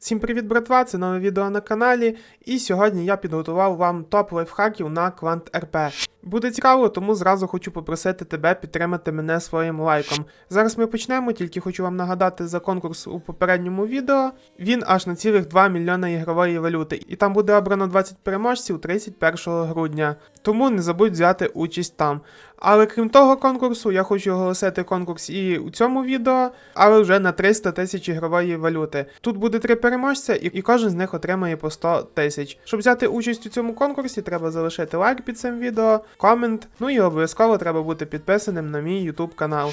Всім привіт, братва! Це нове відео на каналі. І сьогодні я підготував вам топ лайфхаків на Квант РП. Буде цікаво, тому зразу хочу попросити тебе підтримати мене своїм лайком. Зараз ми почнемо, тільки хочу вам нагадати за конкурс у попередньому відео. Він аж на цілих 2 мільйона ігрової валюти, і там буде обрано 20 переможців 31 грудня. Тому не забудь взяти участь там. Але крім того конкурсу, я хочу оголосити конкурс і у цьому відео, але вже на 300 тисяч ігрової валюти. Тут буде три переможця, і, кожен з них отримає по 100 тисяч. Щоб взяти участь у цьому конкурсі, треба залишити лайк під цим відео, комент, ну і обов'язково треба бути підписаним на мій YouTube канал.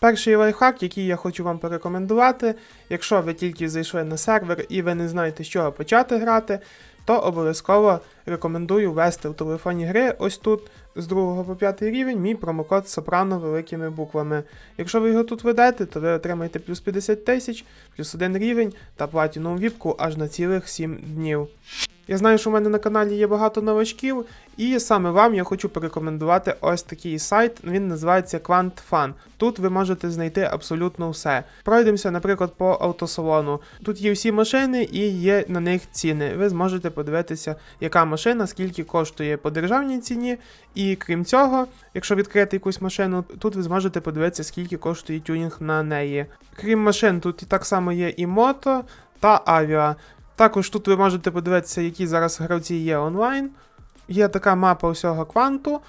Перший лайфхак, який я хочу вам порекомендувати, якщо ви тільки зайшли на сервер і ви не знаєте, з чого почати грати, то обов'язково рекомендую ввести в телефоні гри ось тут з 2 по 5 рівень мій промокод Сопрано великими буквами. Якщо ви його тут ведете, то ви отримаєте плюс 50 тисяч, плюс 1 рівень та платіну віпку аж на цілих 7 днів. Я знаю, що у мене на каналі є багато новачків, і саме вам я хочу порекомендувати ось такий сайт. Він називається QuantFun. Тут ви можете знайти абсолютно все. Пройдемося, наприклад, по автосалону. Тут є всі машини і є на них ціни. Ви зможете подивитися, яка машина, скільки коштує по державній ціні. І крім цього, якщо відкрити якусь машину, тут ви зможете подивитися, скільки коштує тюнінг на неї. Крім машин, тут так само є і мото та авіа. Також тут ви можете подивитися, які зараз гравці є онлайн. Є така мапа усього кванту.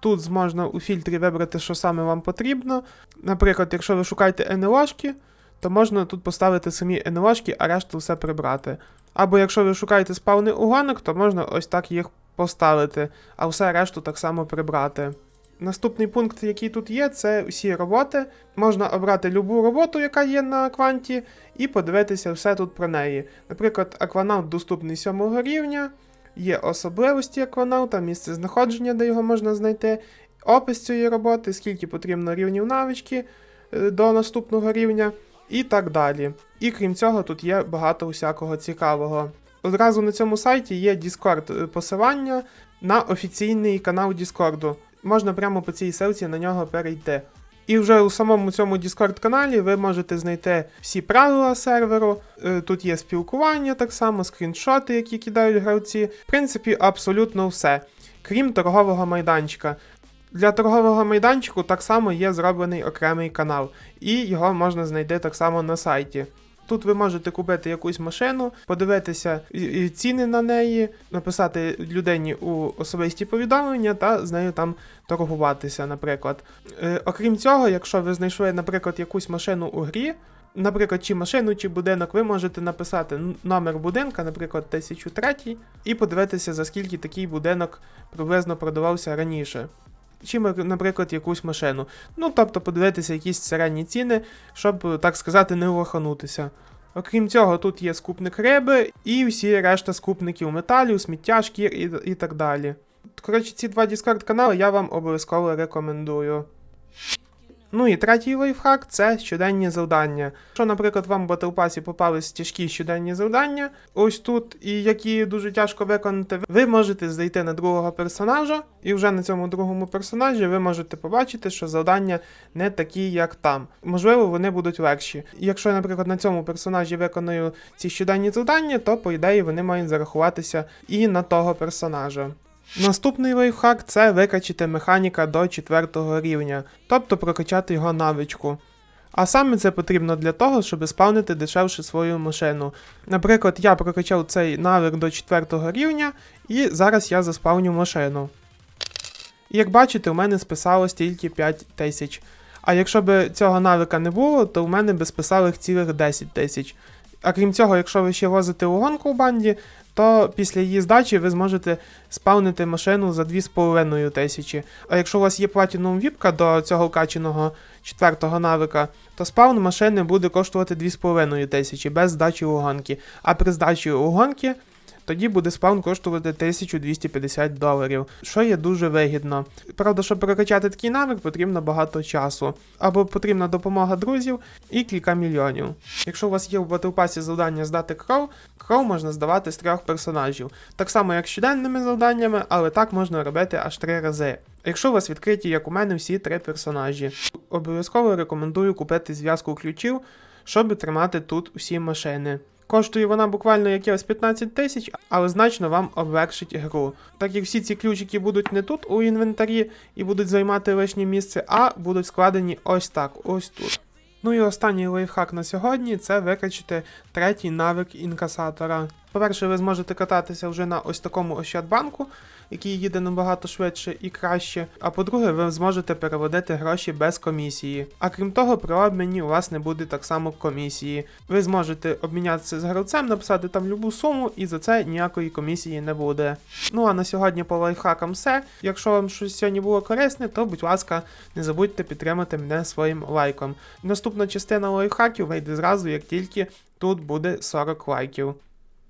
Тут можна у фільтрі вибрати, що саме вам потрібно. Наприклад, якщо ви шукаєте НЛОшки, то можна тут поставити самі НЛОшки, а решту все прибрати. Або якщо ви шукаєте спавни угонок, то можна ось так їх поставити, а все решту так само прибрати. Наступний пункт, який тут є, це усі роботи. Можна обрати любу роботу, яка є на кванті, і подивитися все тут про неї. Наприклад, акванавт доступний 7 рівня, є особливості акванавта, місце знаходження, де його можна знайти, опис цієї роботи, скільки потрібно рівнів навички е, до наступного рівня, і так далі. І крім цього, тут є багато усякого цікавого. Одразу на цьому сайті є Discord е, посилання на офіційний канал Discord. Можна прямо по цій ссылці на нього перейти. І вже у самому цьому Discord каналі ви можете знайти всі правила серверу. Е, Тут є спілкування так само, скріншоти, які кидають гравці. В принципі, абсолютно все. Крім торгового майданчика. Для торгового майданчику так само є зроблений окремий канал, і його можна знайти так само на сайті. Тут ви можете купити якусь машину, подивитися ціни на неї, написати людині у особисті повідомлення та з нею там торгуватися, наприклад. Е, окрім цього, якщо ви знайшли, наприклад, якусь машину у грі, наприклад, чи машину, чи будинок, ви можете написати номер будинка, наприклад, 1003, і подивитися, за скільки такий будинок приблизно продавався раніше. Чи, наприклад, якусь машину. Ну, тобто подивитися якісь середні ціни, щоб, так сказати, не лоханутися. Окрім цього, тут є скупник риби і всі решта скупників металів, сміття, шкір і, і так далі. Коротше, ці два Discord канали я вам обов'язково рекомендую. Ну і третій лайфхак це щоденні завдання. Якщо, наприклад, вам в Pass попались тяжкі щоденні завдання, ось тут, і які дуже тяжко виконати, ви можете зайти на другого персонажа, і вже на цьому другому персонажі ви можете побачити, що завдання не такі, як там. Можливо, вони будуть легші. Якщо, наприклад, на цьому персонажі виконую ці щоденні завдання, то по ідеї вони мають зарахуватися і на того персонажа. Наступний лайфхак це викачати механіка до 4 рівня, тобто прокачати його навичку. А саме це потрібно для того, щоб спавнити дешевше свою машину. Наприклад, я прокачав цей навик до 4 рівня, і зараз я заспавню машину. І як бачите, у мене списалось тільки 5 тисяч. А якщо б цього навика не було, то у мене би списалих цілих 10 тисяч. А крім цього, якщо ви ще возите угонку в банді, то після її здачі ви зможете спавнити машину за 2,5 тисячі. А якщо у вас є платіном віпка до цього вкаченого четвертого навика, то спаун машини буде коштувати 2,5 тисячі без здачі угонки. А при здачі угонки тоді буде спаун коштувати 1250 доларів, що є дуже вигідно. Правда, щоб прокачати такий навик, потрібно багато часу, або потрібна допомога друзів і кілька мільйонів. Якщо у вас є в Pass завдання здати кров, кров можна здавати з трьох персонажів, так само як щоденними завданнями, але так можна робити аж три рази. Якщо у вас відкриті, як у мене, всі три персонажі, обов'язково рекомендую купити зв'язку ключів, щоб тримати тут усі машини. Коштує вона буквально якихось 15 тисяч, але значно вам облегшить гру. Так як всі ці ключики будуть не тут у інвентарі і будуть займати лишнє місце, а будуть складені ось так, ось тут. Ну і останній лайфхак на сьогодні це викачити третій навик інкасатора. По-перше, ви зможете кататися вже на ось такому Ощадбанку, який їде набагато швидше і краще. А по-друге, ви зможете переводити гроші без комісії. А крім того, при обміні у вас не буде так само комісії. Ви зможете обмінятися з гравцем, написати там любу суму, і за це ніякої комісії не буде. Ну а на сьогодні по лайфхакам все. Якщо вам щось сьогодні було корисне, то будь ласка, не забудьте підтримати мене своїм лайком. Наступна частина лайфхаків вийде зразу, як тільки тут буде 40 лайків.